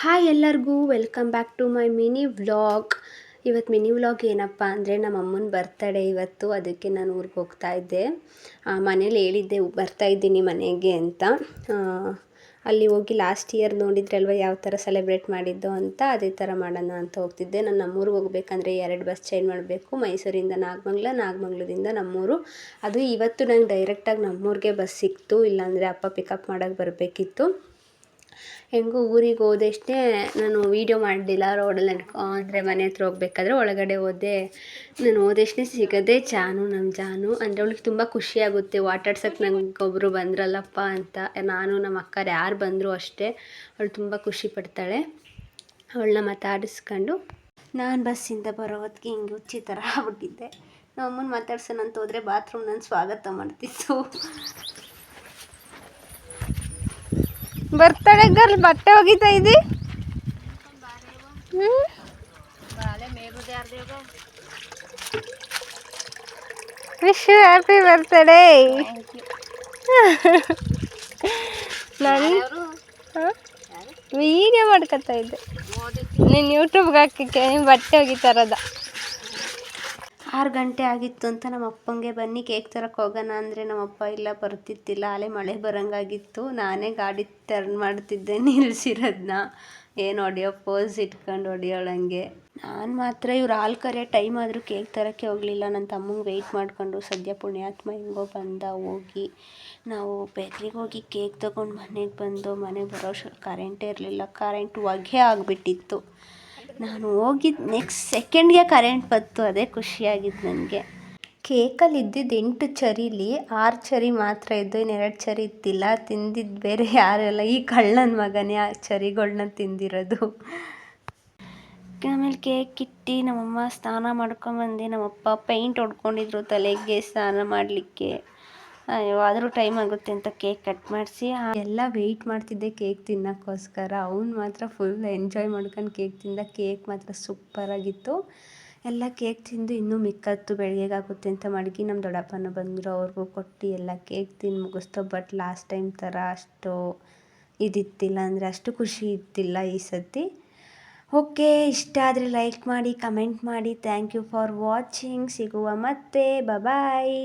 Hi ಎಲ್ಲರಿಗೂ welcome back to my mini vlog ಇವತ್ತು mini vlog ಏನಪ್ಪ ಅಂದರೆ ನಮ್ಮ ಅಮ್ಮನ ಬರ್ತಡೇ ಇವತ್ತು, ಅದಕ್ಕೆ ನಾನು ಊರಿಗೆ ಹೋಗ್ತಾ ಇದ್ದೆ. ಮನೇಲಿ ಹೇಳಿದ್ದೆ, ಬರ್ತಾ ಇದ್ದೀನಿ ಮನೆಗೆ ಅಂತ. ಅಲ್ಲಿ ಹೋಗಿ ಲಾಸ್ಟ್ ಇಯರ್ ನೋಡಿದ್ರಲ್ವ ಯಾವ ಥರ ಸೆಲೆಬ್ರೇಟ್ ಮಾಡಿದ್ದು ಅಂತ? ಅದೇ ಥರ ಮಾಡೋಣ ಅಂತ ಹೋಗ್ತಿದ್ದೆ. ನಾನು ನಮ್ಮೂರಿಗೆ ಹೋಗ್ಬೇಕಂದ್ರೆ ಎರಡು ಬಸ್ ಚೇಂಜ್ ಮಾಡಬೇಕು. ಮೈಸೂರಿಂದ ನಾಗಮಂಗ್ಲ, ನಾಗಮಂಗ್ಲದಿಂದ ನಮ್ಮೂರು. ಅದು ಇವತ್ತು ನಂಗೆ ಡೈರೆಕ್ಟಾಗಿ ನಮ್ಮೂರಿಗೆ ಬಸ್ ಸಿಕ್ತು. ಇಲ್ಲಾಂದರೆ ಅಪ್ಪ ಪಿಕಪ್ ಮಾಡೋಕ್ಕೆ ಬರಬೇಕಿತ್ತು. ಹೆಂಗೋ ಊರಿಗೆ ಹೋದಷ್ಟೇ ನಾನು ವೀಡಿಯೋ ಮಾಡಲಿಲ್ಲ ರೋಡಲ್ಲಿ ನಡ್ಕೊ ಅಂದರೆ ಮನೆ ಹತ್ರ ಹೋಗ್ಬೇಕಾದ್ರೆ ಒಳಗಡೆ ಹೋದೆ. ನಾನು ಹೋದಷ್ಟೇ ಸಿಗೋದೇ ಜಾನು ನಮ್ಮ ಜಾನು. ಅಂದರೆ ಅವಳಿಗೆ ತುಂಬ ಖುಷಿಯಾಗುತ್ತೆ ಆಟಾಡ್ಸಕ್ಕೆ ನಂಗೆ ಒಬ್ಬರು ಬಂದ್ರಲ್ಲಪ್ಪ ಅಂತ. ನಾನು ನಮ್ಮ ಅಕ್ಕರು ಯಾರು ಬಂದರೂ ಅಷ್ಟೇ. ಅವಳು ತುಂಬ ಖುಷಿ ಪಡ್ತಾಳೆ. ಅವಳನ್ನ ಮಾತಾಡಿಸ್ಕೊಂಡು ನಾನು ಬಸ್ಸಿಂದ ಬರೋ ಹೊತ್ತಿಗೆ ಹಿಂಗೆ ಹುಚ್ಚಿ ಥರ ಆಗ್ಬಿಟ್ಟಿದ್ದೆ. ನಮ್ಮ ಅಮ್ಮನ ಮಾತಾಡ್ಸೋಣ ಅಂತ ಹೋದರೆ ಬಾತ್ರೂಮ್ ನಾನು ಸ್ವಾಗತ ಮಾಡ್ತಿತ್ತು. ಬರ್ತಡೇ ಗರ್ಲ್ ಬಟ್ಟೆ ಒಗಿತಾ ಇದ್ದಿ? Wish happy birthday. ನಾನು ಹೀಗೆ ಮಾಡ್ಕೊತಾ ಇದ್ದೆ. ನೀನು ಯೂಟ್ಯೂಬ್ಗೆ ಹಾಕಕ್ಕೆ ನೀನು ಬಟ್ಟೆ ಒಗಿತಾರದ ಆರು ಗಂಟೆ ಆಗಿತ್ತು ಅಂತ ನಮ್ಮ ಅಪ್ಪಂಗೆ ಬನ್ನಿ, ಕೇಕ್ ತರಕ್ಕೆ ಹೋಗೋಣ ಅಂದರೆ ನಮ್ಮಪ್ಪ ಇಲ್ಲ ಬರ್ತಿತ್ತಿಲ್ಲ ಅಲ್ಲೇ ಮಳೆ ಬರೋಂಗಾಗಿತ್ತು. ನಾನೇ ಗಾಡಿ ಟರ್ನ್ ಮಾಡ್ತಿದ್ದೆ ನಿಲ್ಸಿರೋದನ್ನ ಏನು ಹೊಡೆಯೋ ಪೋಸ್ ಇಟ್ಕೊಂಡು ಹೊಡಿಯೋಳಂಗೆ ನಾನು ಮಾತ್ರ ಇವ್ರು ಹಾಲು ಕರೆ ಟೈಮ್ ಆದರೂ ಕೇಕ್ ತರೋಕ್ಕೆ ಹೋಗಲಿಲ್ಲ. ನನ್ನ ತಮ್ಮಂಗೆ ವೆಯ್ಟ್ ಮಾಡಿಕೊಂಡು ಸದ್ಯ ಪುಣ್ಯಾತ್ಮ ಹೆಂಗೋ ಬಂದ ಹೋಗಿ. ನಾವು ಬೇಕ್ರಿಗೆ ಹೋಗಿ ಕೇಕ್ ತೊಗೊಂಡು ಮನೆಗೆ ಬಂದು ಮನೆಗೆ ಬರೋಷ್ಟು ಕರೆಂಟೇ ಇರಲಿಲ್ಲ. ಕರೆಂಟ್ ಹೊಗೆ ಆಗಿಬಿಟ್ಟಿತ್ತು. ನಾನು ಹೋಗಿದ್ದು ನೆಕ್ಸ್ಟ್ ಸೆಕೆಂಡ್ಗೆ ಕರೆಂಟ್ ಬಂತು ಅದೇ ಖುಷಿಯಾಗಿದ್ದು ನನಗೆ ಕೇಕಲ್ಲಿ ಇದ್ದಿದ್ದು ಎಂಟು ಚರಿಲಿ ಆರು ಚರಿ ಮಾತ್ರ ಇದ್ದು ಇನ್ನೆರಡು ಚರಿ ಇತ್ತಿಲ್ಲ ತಿಂದಿದ್ದು ಬೇರೆ ಯಾರೆಲ್ಲ ಈ ಕಳ್ಳನ ಮಗನೇ ಆ ಚರಿಗಳನ್ನ ತಿಂದಿರೋದು. ಆಮೇಲೆ ಕೇಕ್ ಇಟ್ಟು ನಮ್ಮಮ್ಮ ಸ್ನಾನ ಮಾಡ್ಕೊಂಬಂದು ನಮ್ಮಪ್ಪ ಪೈಂಟ್ ಹೊಡ್ಕೊಂಡಿದ್ರು ತಲೆಗೆ ಸ್ನಾನ ಮಾಡಲಿಕ್ಕೆ. ಆದರೂ ಟೈಮ್ ಆಗುತ್ತೆ ಅಂತ ಕೇಕ್ ಕಟ್ ಮಾಡಿಸಿ ಎಲ್ಲ ವೆಯ್ಟ್ ಮಾಡ್ತಿದ್ದೆ ಕೇಕ್ ತಿನ್ನೋಕ್ಕೋಸ್ಕರ. ಅವ್ನು ಮಾತ್ರ ಫುಲ್ ಎಂಜಾಯ್ ಮಾಡ್ಕೊಂಡು ಕೇಕ್ ತಿಂದ. ಕೇಕ್ ಮಾತ್ರ ಸೂಪರಾಗಿತ್ತು ಎಲ್ಲ ಕೇಕ್ ತಿಂದು ಇನ್ನೂ ಮಿಕ್ಕತ್ತು ಬೆಳಗ್ಗೆಗಾಗುತ್ತೆ ಅಂತ ಮಡಗಿ ನಮ್ಮ ದೊಡ್ಡಪ್ಪನ ಬಂದರು. ಅವ್ರಿಗೂ ಕೊಟ್ಟು ಎಲ್ಲ ಕೇಕ್ ತಿಂದು ಮುಗಿಸ್ತೋ. ಬಟ್ ಲಾಸ್ಟ್ ಟೈಮ್ ಥರ ಅಷ್ಟು ಇದಿತ್ತಿಲ್ಲ ಅಂದರೆ ಅಷ್ಟು ಖುಷಿ ಇತ್ತಿಲ್ಲ ಈ ಸತಿ ಓಕೆ, ಇಷ್ಟ ಆದರೆ ಲೈಕ್ ಮಾಡಿ ಕಮೆಂಟ್ ಮಾಡಿ. ಥ್ಯಾಂಕ್ ಯು ಫಾರ್ ವಾಚಿಂಗ್ ಸಿಗುವ ಮತ್ತೆ. ಬಾಯ್